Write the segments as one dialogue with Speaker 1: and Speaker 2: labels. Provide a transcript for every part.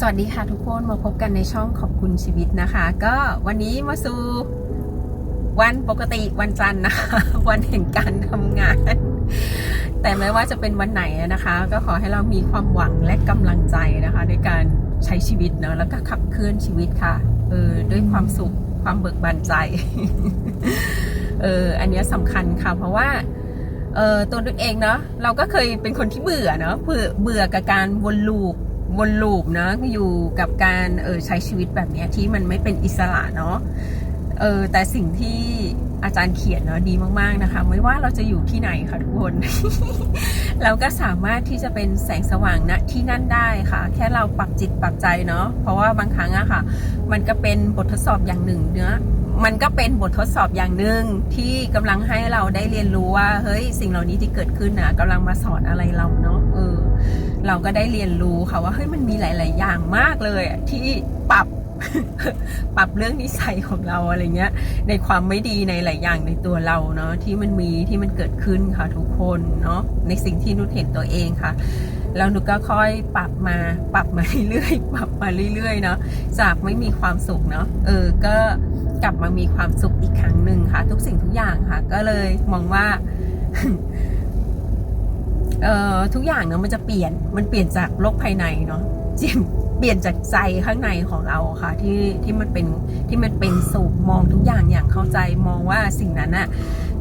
Speaker 1: สวัสดีค่ะทุกคนมาพบกันในช่องขอบคุณชีวิตนะคะ ก็วันนี้มาสู่วันปกติวันจันทร์นะคะ วันแห่งการทำงาน แต่ไม่ว่าจะเป็นวันไหนนะคะ ก็ขอให้เรามีความหวังและกำลังใจนะคะในการใช้ชีวิตเนอะแล้วก็ขับเคลื่อนชีวิตค่ะเออด้วยความสุขความเบิกบานใจเอออันนี้สำคัญค่ะ เพราะว่าเออตัวนุชเองเนาะเราก็เคยเป็นคนที่เบื่อเนาะเบื่อเบื่อกับการวนลูป วนลูปนะอยู่กับการเออใช้ชีวิตแบบนี้ที่มันไม่เป็นอิสระเนาะเออแต่สิ่งที่อาจารย์เขียนเนาะดีมากๆนะคะ ไม่ว่าเราจะอยู่ที่ไหนค่ะทุกคน เราก็สามารถที่จะเป็นแสงสว่างณที่นั่นได้ค่ะ แค่เราปรับจิตปรับใจเนาะเพราะว่าบางครั้งอะค่ะ มันก็เป็นบททดสอบอย่างหนึ่งเนื้อะมันก็เป็นบททดสอบอย่างหนึ่งที่กำลังให้เราได้เรียนรู้ว่า เฮ้ยสิ่งเหล่านี้ที่เกิดขึ้นนะกำลังมาสอนอะไรเราเนาะ เราก็ได้เรียนรู้ค่ะว่าเฮ้ยมันมีหลาย ๆ อย่างมากเลยที่ปรับปรับเรื่องนิสัยของเราอะไรเงี้ย ในความไม่ดีในหลายอย่างในตัวเราเนาะที่มันมีที่มันเกิดขึ้นค่ะทุกคนเนาะในสิ่งที่นุชเห็นตัวเองค่ะแล้วนุชก็ค่อยปรับมาปรับมาเรื่อยๆปรับมาเรื่อยๆเนาะจากไม่มีความสุขเนาะเออก็กลับมามีความสุขอีกครั้งหนึ่งค่ะ ทุกสิ่งทุกอย่างค่ะ ก็เลยมองว่า เอ่อทุกอย่างเนาะมันจะเปลี่ยนมันเปลี่ยนจากโลกภายในเนาะจิมเปลี่ยนจากใจข้างในของเราค่ะที่ที่มันเป็นที่มันเป็นสุขมองทุกอย่างอย่างเข้าใจมองว่าสิ่งนั้นน่ะ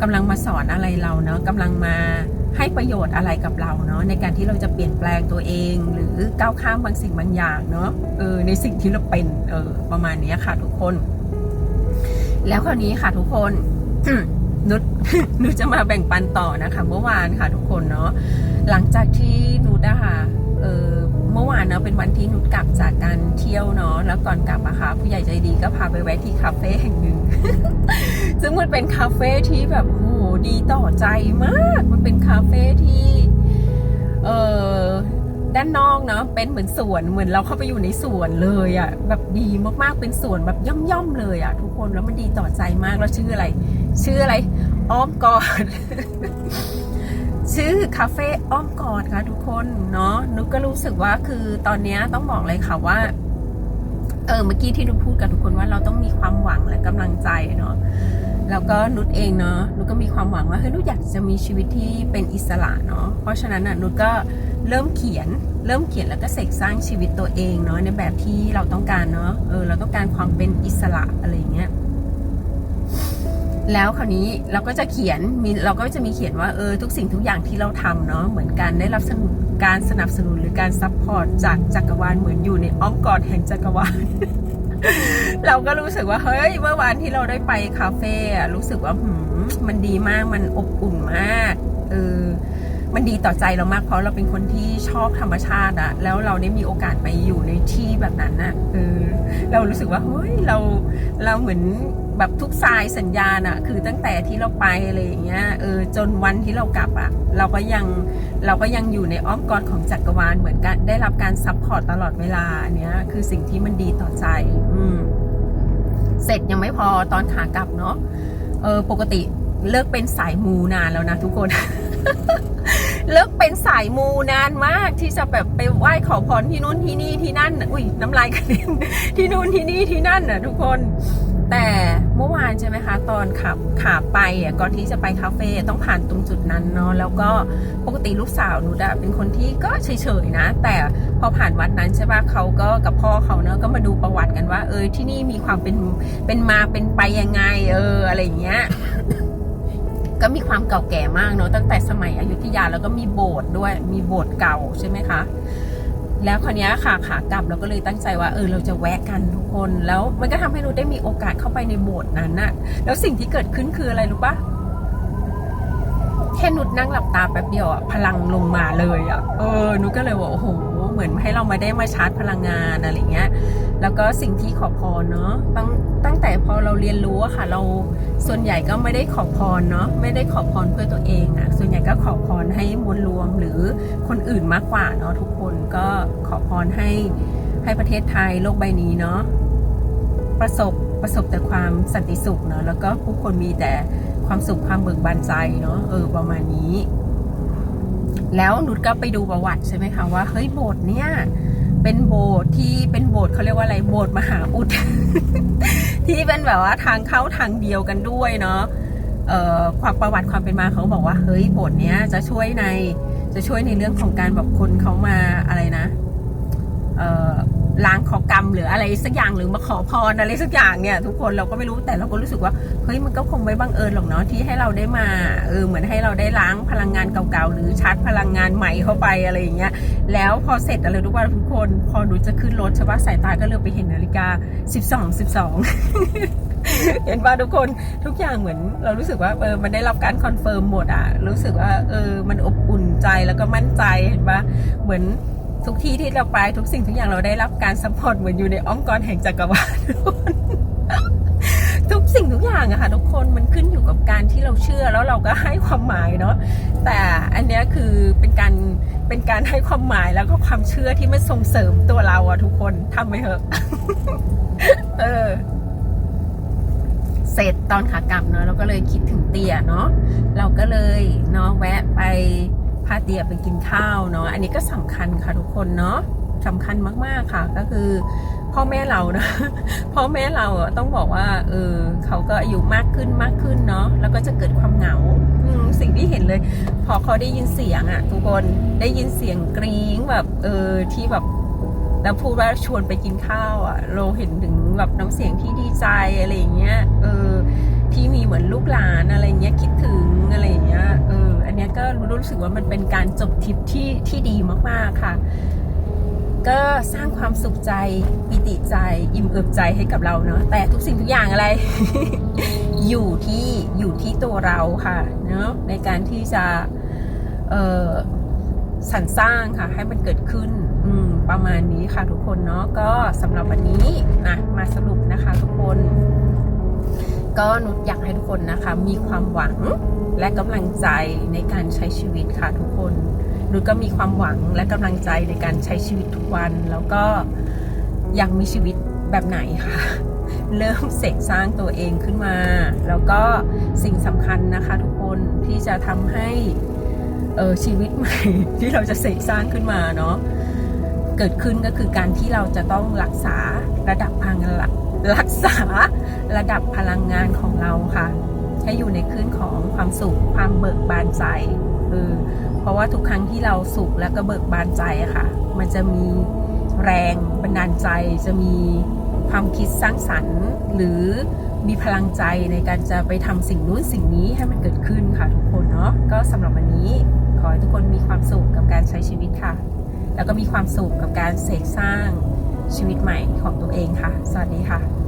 Speaker 1: กำลังมาสอนอะไรเราเนาะกำลังมาให้ประโยชน์อะไรกับเราเนาะในการที่เราจะเปลี่ยนแปลงตัวเอง หรือก้าวข้ามบางสิ่งบางอย่างเนาะเออในสิ่งที่เราเป็นเออประมาณนี้ค่ะทุกคน แล้วคราวนี้ค่ะทุกคน นุชนุชจะมาแบ่งปันต่อนะคะ เมื่อวานค่ะทุกคนเนาะหลังจากที่นุชอะค่ะเออเมื่อวานเนาะเป็นวันที่นุชกลับจากการเที่ยวเนาะแล้วก่อนกลับอะค่ะผู้ใหญ่ใจดีก็พาไปแวะที่คาเฟ่แห่งหนึ่งซึ่งมันเป็นคาเฟ่ที่แบบโหดีต่อใจมาก มันเป็นคาเฟ่ที่เออด้านนอกเนาะเป็นเหมือนสวนเหมือนเราเข้าไปอยู่ในสวนเลยอะแบบดีมากๆเป็นสวนแบบย่อมๆเลยอะทุกคนแล้วมันดีต่อใจมากแล้วชื่ออะไร ชื่ออะไร อ้อมกอดชื่อคาเฟ่อ้อมกอดค่ะทุกคนเนาะนุกก็รู้สึกว่าคือตอนนี้ต้องบอกเลยค่ะว่า เออเมื่อกี้ที่นุกพูดกับทุกคนว่าเราต้องมีความหวังและกำลังใจเนาะแล้วก็นุชเองเนาะนุชก็มีความหวังว่าเฮ้ยนุชอยากจะมีชีวิตที่เป็นอิสระเนาะเพราะฉะนั้นน่ะนุชก็เริ่มเขียน เริ่มเขียนแล้วก็เสกสร้างชีวิตตัวเองเนาะในแบบที่เราต้องการเนาะเออเราต้องการความเป็นอิสระอะไรอย่างเงี้ย แล้วคราวนี้เราก็จะเขียนมีเราก็จะมีเขียนว่าเออทุกสิ่งทุกอย่างที่เราทำเนาะเหมือนการได้รับสนุนการสนับสนุนหรือการซัพพอร์ตจากจักรวาลเหมือนอยู่ในอ้อมกอดแห่งจักรวาลเราก็รู้สึกว่าเฮ้ยเมื่อวานที่เราได้ไปคาเฟ่รู้สึกว่าหืมมันดีมากมันอบอุ่นมากเออ มันดีต่อใจเรามากเพราะเราเป็นคนที่ชอบธรรมชาติอะแล้วเราได้มีโอกาสไปอยู่ในที่แบบนั้นอะเออเรารู้สึกว่าเฮ้ยเราเราเหมือนแบบทุกสายสัญญาณอะคือตั้งแต่ที่เราไปอะไรอย่างเงี้ยเออจนวันที่เรากลับอะเราก็ยังเราก็ยังอยู่ในอ้อมกอดของจักรวาลเหมือนกันได้รับการซัพพอร์ตตลอดเวลาอันเนี้ยคือสิ่งที่มันดีต่อใจ อืมเสร็จยังไม่พอตอนขากลับเนาะเออปกติเลิกเป็นสายมูนานแล้วนะทุกคน เลิกเป็นสายมูนานมากที่จะแบบไปไหว้ขอพรที่นู่นที่นี่ที่นั่น อุ้ยน้ำลายกระเด็นที่นู่นที่นี่ที่นั่นน่ะทุกคน แต่เมื่อวานใช่ไหมคะ ตอนขับขาไปอะก่อนที่จะไปคาเฟ่ต้องผ่านตรงจุดนั้นเนาะแล้วก็ปกติลูกสาวหนูอะเป็นคนที่ก็เฉยๆนะ แต่พอผ่านวัดนั้นใช่ปะเขาก็กับพ่อเขาเนาะก็มาดูประวัติกันว่า เออที่นี่มีความเป็นเป็นมาเป็นไปยังไง เอออะไรอย่างเงี้ย ก็มีความเก่าแก่มากเนาะตั้งแต่สมัยอยุธยาแล้วก็มีโบสถ์ด้วยมีโบสถ์เก่าใช่ไหมคะ แล้วคราวนี้ค่ะขากลับเราก็เลยตั้งใจว่าเออเราจะแวะกันทุกคนแล้วมันก็ทำให้เราได้มีโอกาสเข้าไปในโบสถ์นั้นน่ะ แล้วสิ่งที่เกิดขึ้นคืออะไรรู้ปะแค่นุดนั่งหลับตาแป๊บเดียวอะพลังลงมาเลยอะเออนุดก็เลยว่าโอ้โห เหมือนให้เรามาได้มาชาร์จพลังงานอะไรเงี้ย แล้วก็สิ่งที่ขอพรเนาะตั้งตั้งแต่พอเราเรียนรู้อะค่ะ เราส่วนใหญ่ก็ไม่ได้ขอพรเนาะไม่ได้ขอพรเพื่อตัวเองอะส่วนใหญ่ก็ขอพรให้มวลรวมหรือคนอื่นมากกว่าเนาะทุกคนก็ขอพรให้ให้ประเทศไทยโลกใบนี้เนาะประสบประสบแต่ความสันติสุขเนาะแล้วก็ผู้คนมีแต่ความสุขความเบิกบานใจเนาะเออประมาณนี้ แล้วนุชก็ไปดูประวัติใช่ไหมคะว่าเฮ้ยโบสถ์เนี่ยเป็นโบสถ์ที่เป็นโบสถ์เขาเรียกว่าอะไรโบสถ์มหาอุด ที่เป็นแบบว่าทางเข้าทางเดียวกันด้วยเนาะเอ่อความประวัติความเป็นมาเขาบอกว่าเฮ้ยโบสถ์เนี้ยจะช่วยในจะช่วยในเรื่องของการแบบคนเขามาอะไรนะเอ่อ ล้างขอกรรมหรืออะไรสักอย่างหรือมาขอพรอะไรสักอย่างเนี่ยทุกคนเราก็ไม่รู้แต่เราก็รู้สึกว่าเฮ้ยมันก็คงไม่บังเอิญหรอกเนาะที่ให้เราได้มาเออเหมือนให้เราได้ล้างพลังงานเก่าๆหรือชาร์จพลังงานใหม่เข้าไปอะไรอย่างเงี้ยแล้วพอเสร็จอะไรทุกวันทุกคน พอหนูจะขึ้นรถใช่ปะสายตาก็เลือไปเห็นนาฬิกา 12 12เห็นป่ะทุกคนทุกอย่างเหมือน เรารู้สึกว่าเออมันได้รับการคอนเฟิร์มหมดอะ รู้สึกว่าเออมันอบอุ่นใจแล้วก็มั่นใจเห็นปะเหมือน ทุกที่ที่เราไปทุกสิ่งทุกอย่างเราได้รับการซัพพอร์ตเหมือนอยู่ในอ้อมกอดแห่งจักรวาลทุกสิ่งทุกอย่างอะค่ะทุกคนมันขึ้นอยู่กับการที่เราเชื่อแล้วเราก็ให้ความหมายเนาะแต่อันเนี้ยคือเป็นการเป็นการให้ความหมายแล้วก็ความเชื่อที่มันส่งเสริมตัวเราอะทุกคนทำไปเถอะเออเสร็จตอนขากลับเนาะเราก็เลยคิดถึงเตี่ยเนาะเราก็เลยเนาะแวะไป พาเตียไปกินข้าวเนาะอันนี้ก็สำคัญค่ะทุกคนเนาะสำคัญมากๆค่ะ ก็คือพ่อแม่เรานะพ่อแม่เราต้องบอกว่าเออเขาก็อายุมากขึ้นมากขึ้นเนาะแล้วก็จะเกิดความเหงาสิ่งที่เห็นเลย พอเขาได้ยินเสียงอะทุกคนได้ยินเสียงกรี๊งแบบเออที่แบบแล้วพูดว่าชวนไปกินข้าวอะเราเห็นถึงแบบน้ำเสียงที่ดีใจอะไรอย่างเงี้ยเออที่มีเหมือนลูกหลานอะไรเงี้ยคิดถึงอะไรอย่างเงี้ยเออ นเนี้ยก็รู้สึกว่ามันเป็นการจบทริปที่ที่ดีมากๆค่ะ ก็สร้างความสุขใจปิติใจ อิ่มเอิบใจให้กับเราเนาะแต่ทุกสิ่งทุกอย่างอะไร อยู่ที่อยู่ที่ตัวเราค่ะเนาะในการที่จะเออสรรสร้างค่ะ ให้มันเกิดขึ้นอืมประมาณนี้ค่ะทุกคนเนาะก็สำหรับวันนี้นะมาสรุปนะคะทุกคน ก็นุชอยากให้ทุกคนนะคะ มีความหวังและกำลังใจในการใช้ชีวิตค่ะทุกคนนุชก็มีความหวังและกำลังใจในการใช้ชีวิตทุกวัน แล้วก็อยากมีชีวิตแบบไหนค่ะเริ่มเสกสร้างตัวเองขึ้นมา แล้วก็สิ่งสำคัญนะคะ ทุกคนที่จะทำให้เออชีวิตใหม่ที่เราจะเสกสร้างขึ้นมาเนาะเกิดขึ้นก็คือการที่เราจะต้องรักษาระดับพลังงาน รักษาระดับพลังงานของเราค่ะ ให้อยู่ในคลื่นของความสุขความเบิกบานใจเออเพราะว่าทุกครั้งที่เราสุขแล้วก็เบิกบานใจอะค่ะ มันจะมีแรงบันดาลใจจะมีความคิดสร้างสรรค์ หรือมีพลังใจในการจะไปทำสิ่งนู้นสิ่งนี้ให้มันเกิดขึ้นค่ะทุกคนเนาะก็สำหรับวันนี้ขอให้ทุกคนมีความสุขกับการใช้ชีวิตค่ะ แล้วก็มีความสุขกับการเสกสร้าง ชีวิตใหม่ของตัวเองค่ะ สวัสดีค่ะ